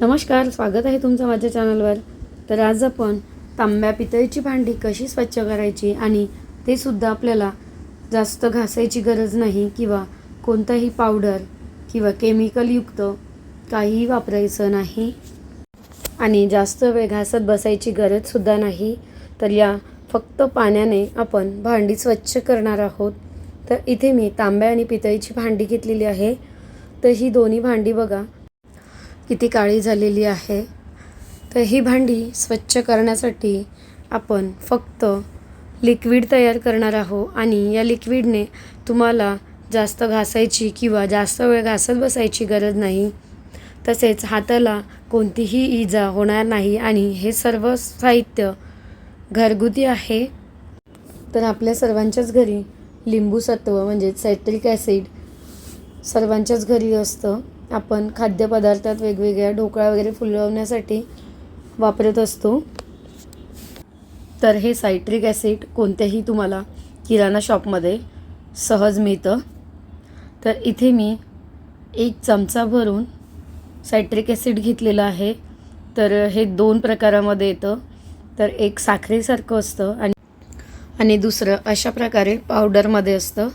नमस्कार स्वागत आहे तुमचं माझ्या चॅनलवर. तर आज आपण तांब्या पितळीची भांडी कशी स्वच्छ करायची आणि ते सुद्धा आपल्याला जास्त घासायची गरज नाही किंवा कोणताही पावडर किंवा केमिकलयुक्त काहीही वापरायचं नाही आणि जास्त वेळ घासत बसायची गरजसुद्धा नाही तर या फक्त पाण्याने आपण भांडी स्वच्छ करणार आहोत. तर इथे मी तांब्या आणि पितळीची भांडी घेतलेली आहे. तर ही दोन्ही भांडी बघा किती काळी झालेली आहे. तर ही भांडी स्वच्छ करण्यासाठी आपण फक्त लिक्विड तयार करणार आहोत आणि या लिक्विडने तुम्हाला जास्त घासायची किंवा जास्त वेळ घासत बसायची गरज नाही. तसेच हाताला कोणतीही इजा होणार नाही आणि हे सर्व साहित्य घरगुती आहे. तर आपल्या सर्वांच्याच घरी लिंबू सत्व म्हणजे सायट्रिक ॲसिड सर्वांच्याच घरी असतं. आपण खाद्यपदार्थात वेगवेगळ्या ढोकळा वगैरे फुलवण्यासाठी वापरत असतो. तर हे सायट्रिक ॲसिड कोणत्याही तुम्हाला किराणा शॉपमध्ये सहज मिळतं. तर इथे मी एक चमचा भरून सायट्रिक ॲसिड घेतलेलं आहे. तर हे दोन प्रकारामध्ये येतं. तर एक साखरेसारखं असतं आणि आणि दुसरं अशा प्रकारे पावडरमध्ये असतं.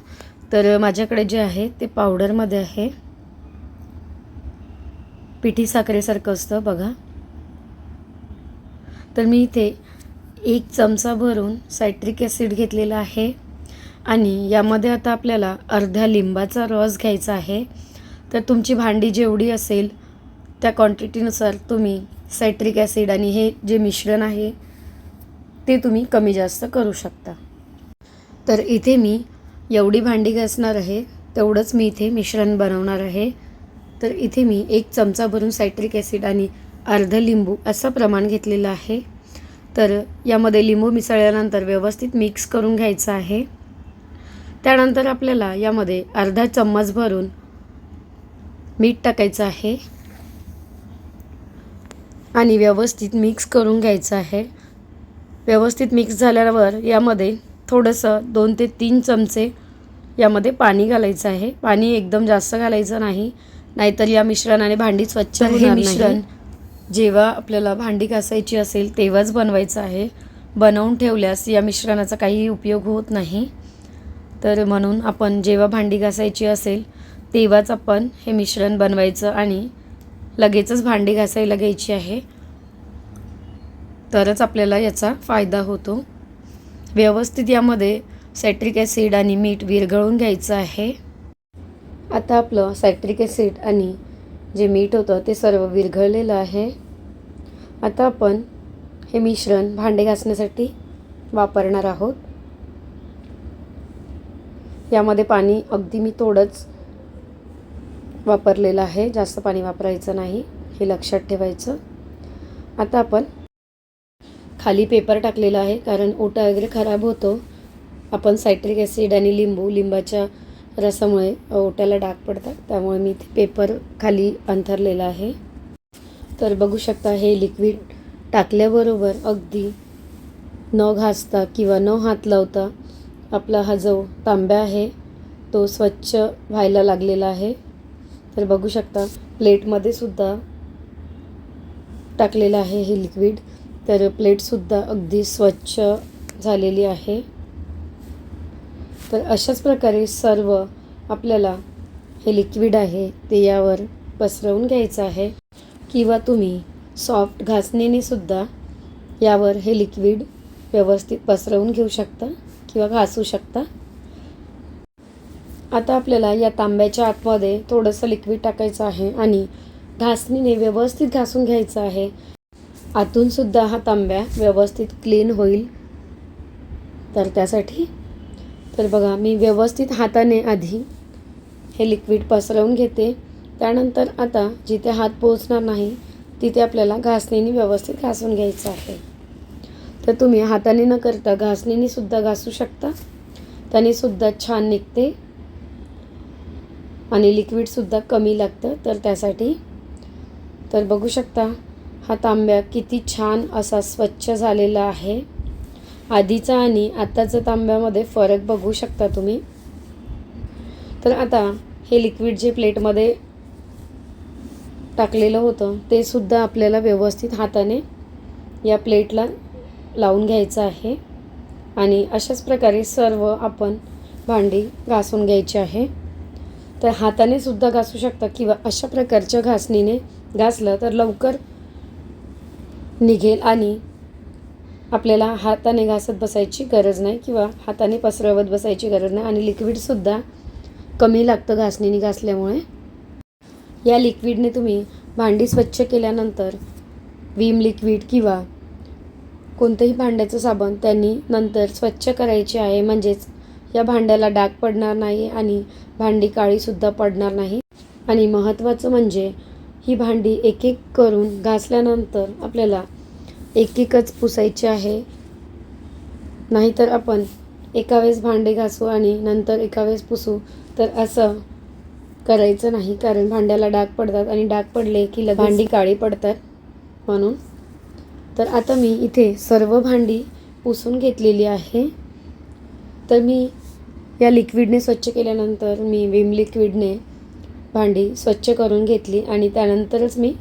तर माझ्याकडे जे आहे ते पावडरमध्ये आहे. पिठी साखरेसारखं असतं बघा. तर मी इथे एक चमचा भरून सायट्रिक ॲसिड घेतलेला आहे. आणि यामध्ये आता आपल्याला अर्ध्या लिंबाचा रस घ्यायचा आहे. तर तुमची भांडी जेवढी असेल त्या क्वांटिटीनुसार तुम्ही सायट्रिक ॲसिड आणि हे जे मिश्रण आहे ते तुम्ही कमी जास्त करू शकता. तर इथे मी एवढी भांडी घासणार आहे तेवढंच मी इथे मिश्रण बनवणार आहे. तर इथे मी एक चमचा भरून सायट्रिक ॲसिड आणि अर्ध लिंबू असं प्रमाण घेतलेलं आहे. तर यामध्ये लिंबू मिसळल्यानंतर व्यवस्थित मिक्स करून घ्यायचं आहे. त्यानंतर आपल्याला यामध्ये अर्धा चम्मच भरून मीठ टाकायचं आहे. आणि व्यवस्थित मिक्स करून घ्यायचं आहे. व्यवस्थित मिक्स झाल्यावर यामध्ये थोडंसं दोन ते तीन चमचे यामध्ये पाणी घालायचं आहे. पाणी एकदम जास्त घालायचं नाही. नाहीतर या मिश्रणाने भांडी स्वच्छ हे मिश्रण जेव्हा आपल्याला भांडी घासायची असेल तेव्हाच बनवायचं आहे. बनवून ठेवल्यास या मिश्रणाचा काही उपयोग होत नाही. तर म्हणून आपण जेव्हा भांडी घासायची असेल तेव्हाच आपण हे मिश्रण बनवायचं आणि लगेचच भांडी घासायला घ्यायची आहे. तरच आपल्याला याचा फायदा होतो. व्यवस्थित यामध्ये सायट्रिक ॲसिड आणि मीठ विरघळून घ्यायचं आहे. आता आपलं सायट्रिक ॲसिड आणि जे मीठ होतं ते सर्व विरघळलेलं आहे. आता आपण हे मिश्रण भांडे घासण्यासाठी वापरणार आहोत. यामध्ये पाणी अगदी मी थोडंच वापरलेलं आहे. जास्त पाणी वापरायचं नाही. हे लक्षात ठेवायचं. आता आपण खाली पेपर टाकलेला आहे कारण ओटा वगैरे खराब होतो. आपण सायट्रिक ॲसिड आणि लिंबू लिंबाच्या रसामुळे ओट्याला डाग पडतात. त्यामुळे मी इथे पेपर खाली अंथरलेला आहे. तर बघू शकता हे लिक्विड टाकल्याबरोबर अगदी न घासता किंवा न हात लावता आपला हा जो तांब्या आहे तो स्वच्छ व्हायला लागलेला आहे. तर बघू शकता प्लेटमध्ये सुद्धा टाकलेलं आहे हे लिक्विड. तर प्लेटसुद्धा अगदी स्वच्छ झालेली आहे. तर अशाच प्रकारे सर्व आपल्याला हे लिक्विड आहे ते यावर पसरवून घ्यायचं आहे. किंवा तुम्ही सॉफ्ट घासणीने सुद्धा यावर हे लिक्विड व्यवस्थित पसरवून घेऊ शकता किंवा घासू शकता. आता आपल्याला या तांब्याच्या आतमध्ये थोडंसं लिक्विड टाकायचं आहे आणि घासणीने व्यवस्थित घासून घ्यायचं आहे. आतूनसुद्धा हा तांब्या व्यवस्थित क्लीन होईल. तर त्यासाठी तर बघा मी व्यवस्थित हाताने आधी हे लिक्विड पसरवून घेते. त्यानंतर आता जिथे हात पोहोचणार नाही तिथे आपल्याला घासणीने व्यवस्थित घासून घ्यायचं आहे. तर तुम्ही हाताने न करता घासणीनेसुद्धा घासू शकता. त्याने सुद्धा छान निघते. आणि लिक्विडसुद्धा कमी लागतं तर त्यासाठी. तर बघू शकता हा तांब्या किती छान असा स्वच्छ झालेला आहे. आधीचा आणि आत्ताचा तांब्यामध्ये फरक बघू शकता तुम्ही. तर आता हे लिक्विड जे प्लेटमध्ये टाकलेलं होतं ते सुद्धा आपल्याला व्यवस्थित हाताने या प्लेटला लावून घ्यायचं आहे. आणि अशाच प्रकारे सर्व आपण भांडी घासून घ्यायची आहे. तर हाताने सुद्धा घासू शकता किंवा अशा प्रकारच्या घासणीने घासलं तर लवकर निघेल आणि आपल्याला हाताने घासत बसायची गरज नाही किंवा हाताने पसरवत बसायची गरज नाही. आणि लिक्विडसुद्धा कमी लागतं घासणीने घासल्यामुळे. या लिक्विडने तुम्ही भांडी स्वच्छ केल्यानंतर विम लिक्विड किंवा कोणतंही भांड्याचं साबण त्यांनी नंतर स्वच्छ करायचे आहे. म्हणजेच या भांड्याला डाग पडणार नाही आणि भांडी काळीसुद्धा पडणार नाही. आणि महत्त्वाचं म्हणजे ही भांडी एक एक करून घासल्यानंतर आपल्याला एक एकच पुसायची आहे. नाहीतर आपण एका वेळेस भांडे घासू आणि नंतर एका वेळेस पुसू तर असं करायचं नाही कारण भांड्याला डाग पडतात आणि डाग पडले की ल भांडी काळी पडतात म्हणून. तर आता मी इथे सर्व भांडी पुसून घेतलेली आहे. तर मी या लिक्विडने स्वच्छ केल्यानंतर मी विम लिक्विडने भांडी स्वच्छ करून घेतली आणि त्यानंतरच मी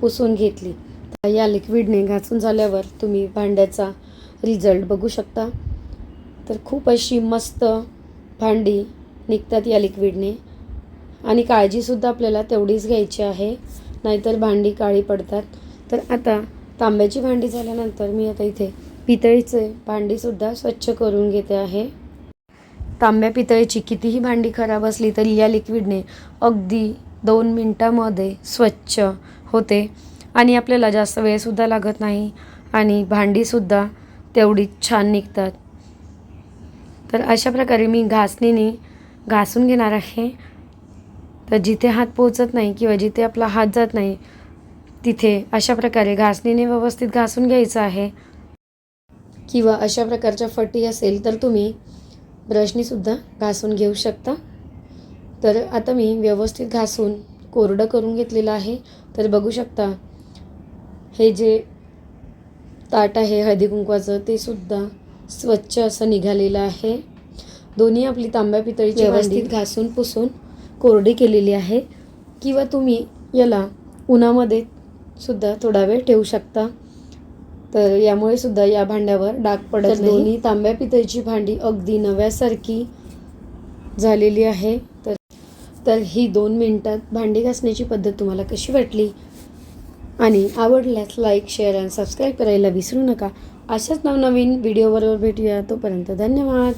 पुसून घेतली. या लिक्विडने घासून झाल्यावर तुम्ही भांड्याचा रिझल्ट बघू शकता. तर खूप अशी मस्त भांडी निघतात या लिक्विडने. आणि काळजीसुद्धा आपल्याला तेवढीच घ्यायची आहे नाहीतर भांडी काळी पडतात. तर आता तांब्याची भांडी झाल्यानंतर मी आता इथे पितळीचे भांडीसुद्धा स्वच्छ करून घेते आहे. तांब्या पितळीची कितीही भांडी खराब असली तरी या लिक्विडने अगदी दोन मिनटामध्ये स्वच्छ होते. आणि आपल्याला जास्त वेळसुद्धा लागत नाही आणि भांडीसुद्धा तेवढी छान निघतात. तर अशा प्रकारे मी घासणीने घासून घेणार आहे. तर जिथे हात पोचत नाही किंवा जिथे आपला हात जात नाही तिथे अशा प्रकारे घासणीने व्यवस्थित घासून घ्यायचं आहे. किंवा अशा प्रकारच्या फटी असेल तर तुम्ही ब्रशनीसुद्धा घासून घेऊ शकता. तर आता मी व्यवस्थित घासून कोरडं करून घेतलेलं आहे. तर बघू शकता हे जे ताट आहे हळदी कुंकवाचं ते सुद्धा स्वच्छ असं निघालेलं आहे. दोन्ही आपली तांब्या पितळीची व्यवस्थित घासून पुसून कोरडी केलेली आहे. किंवा तुम्ही याला उन्हामध्ये सुद्धा थोडा वेळ ठेवू शकता. तर यामुळे सुद्धा या भांड्यावर डाग पडत नाही. दोन्ही तांब्या पितळीची भांडी अगदी नव्यासारखी झालेली आहे. तर तर ही दोन मिनटात भांडी घासण्याची पद्धत तुम्हाला कशी वाटली? आणि आवडल्यास लाईक शेअर आणि सबस्क्राईब करायला विसरू नका. अशाच नवनवीन व्हिडिओबरोबर भेटूया. तोपर्यंत धन्यवाद.